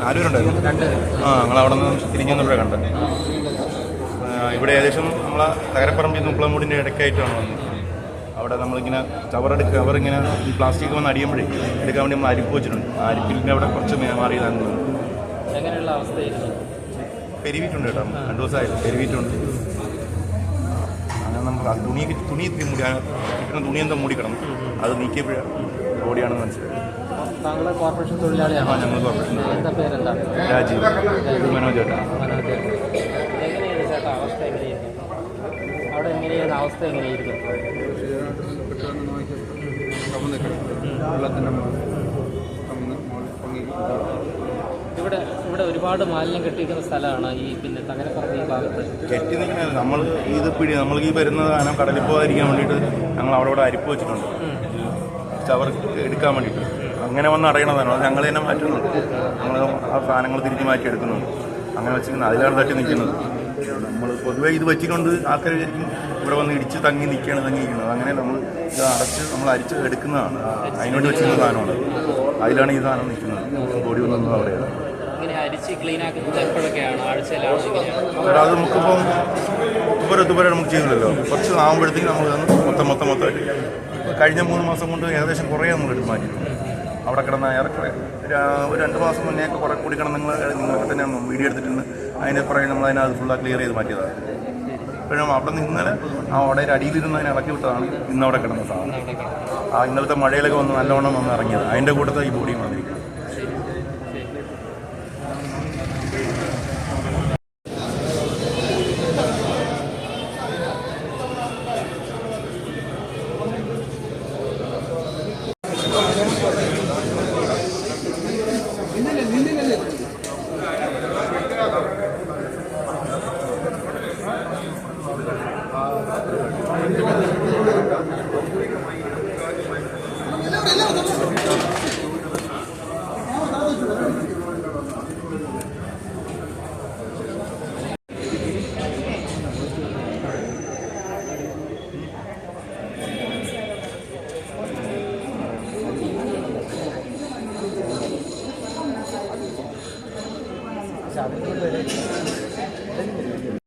നാലുപേരുണ്ടായിരുന്നു? രണ്ട് ആ ഞങ്ങൾ അവിടെ നിന്ന് തിരിഞ്ഞു വന്നപ്പോഴേ കണ്ടത് ഇവിടെ ഏകദേശം നമ്മളെ തകരപ്പറമ്പിൽ നിന്ന് ഉപ്പളമൂടിന്റെ ഇടയ്ക്കായിട്ടാണ് വന്നത്. അവിടെ നമ്മളിങ്ങനെ ചവറെടുക്കുക അവരിങ്ങനെ ഈ പ്ലാസ്റ്റിക് വന്ന് അടിയുമ്പോഴേ എടുക്കാൻ വേണ്ടി നമ്മൾ അരിപ്പ് വെച്ചിട്ടുണ്ട്. ആ അരിപ്പിന്റെ അവിടെ കുറച്ച് മാറിയതാണ്. എങ്ങനെയുള്ള അവസ്ഥയായിരുന്നു? പെരുവിട്ടുണ്ട് കേട്ടോ. രണ്ട് ദിവസമായിട്ട് പെരുവിട്ടുണ്ട് അങ്ങനെ നമ്മൾ തുണി തുണി മൂടി കിട്ടുന്ന തുണി എന്താ മൂടി കിടന്നു അത് നീക്കിയപ്പോഴാണ് ബോഡിയാണെന്ന് മനസ്സിലായി. താങ്കൾ കോർപ്പറേഷൻ ആ തൊഴിലാളിയാണ് ഞങ്ങൾ കോർപ്പറേഷൻ എന്താ പേരെന്താ? രാജീവ്. മനോജ് ചേട്ടാ. മനോജ് എങ്ങനെയാണ് ചേട്ടാ അവസ്ഥ എങ്ങനെയായിരുന്നു അവിടെ എങ്ങനെയാണ് അവസ്ഥ ഇവിടെ ഇവിടെ ഒരുപാട് മാലിന്യം കെട്ടിയിരിക്കുന്ന സ്ഥലമാണ് ഈ പിന്നെ തകരപ്പുറം ഈ ഭാഗത്ത്. കെട്ടി നിൽക്കുന്നത് നമ്മൾ ഇത് പിടി നമ്മൾ ഈ വരുന്ന സാധനം കടലിൽ പോകാതിരിക്കാൻ വേണ്ടിയിട്ട് ഞങ്ങൾ അവിടെ ഇവിടെ അരിപ്പ് വെച്ചിട്ടുണ്ട്. ചവർ എടുക്കാൻ വേണ്ടിയിട്ട്. അങ്ങനെ വന്ന് അറിയണതാണ് അത് ഞങ്ങൾ തന്നെ മാറ്റുന്നുണ്ട്. ഞങ്ങൾ ആ സാധനങ്ങൾ തിരിച്ച് മാറ്റി എടുക്കുന്നുണ്ട്. അങ്ങനെ വെച്ചിരിക്കുന്നത് അതിലാണ് തട്ടി നിൽക്കുന്നത്. നമ്മൾ പൊതുവേ ഇത് വെച്ചിക്കൊണ്ട് ആൾക്കാർ വിചാരിക്കും ഇവിടെ വന്ന് ഇടിച്ച് തങ്ങി നിൽക്കുകയാണ് തങ്ങിയിരിക്കുന്നത് അങ്ങനെ നമ്മൾ ഇത് അടച്ച് നമ്മൾ അരിച്ച് എടുക്കുന്നതാണ്. അതിനുവേണ്ടി വെച്ചിരുന്ന സാധനമാണ്. അതിലാണ് ഈ സാധനം നിൽക്കുന്നത്. ബോഡി വന്നത് അവിടെയാണ് അരിച്ച് ക്ലീൻ ആക്കുന്നത് എപ്പോഴൊക്കെയാണ്? ആഴ്ചയിലാണ് അത് നമുക്കിപ്പം ഇതുവരെ ഇതുവരെ നമുക്ക് ചെയ്യുന്നില്ലല്ലോ. കുറച്ച് ആകുമ്പോഴത്തേക്കും നമ്മൾ മൊത്തം മൊത്തം മൊത്തമായിട്ട് കഴിഞ്ഞ മൂന്ന് മാസം കൊണ്ട് ഏകദേശം കുറേ നമ്മൾ എടുത്ത് അവിടെ കിടന്ന ഏറെക്കുറെ. ഒരു രണ്ട് മാസം മുന്നേ ഒക്കെ കുറേ കൂടി കിടന്ന് നിങ്ങൾ നിങ്ങളൊക്കെ തന്നെ വീഡിയോ എടുത്തിട്ടുണ്ട്? അതിനെ കുറേ നമ്മൾ അതിനകത്ത് ഫുള്ളാ ക്ലിയർ ചെയ്ത് മാറ്റിയതാണ് ഇപ്പോഴും അവിടെ നിന്നാൽ ആ അവിടെ അടിയിലിരുന്ന് അതിനെ ഇളക്കി വിട്ടതാണ് ഇന്നവിടെ കിടന്ന സാധനം. ആ ഇന്നലത്തെ മഴയിലൊക്കെ വന്ന് നല്ലവണ്ണം വന്ന് ഇറങ്ങിയത്. അതിന്റെ കൂട്ടത്തിൽ ഈ ബോഡിയും വന്നിരിക്കുന്നത്. Hãy subscribe cho kênh Ghiền Mì Gõ Để không bỏ lỡ những video hấp dẫn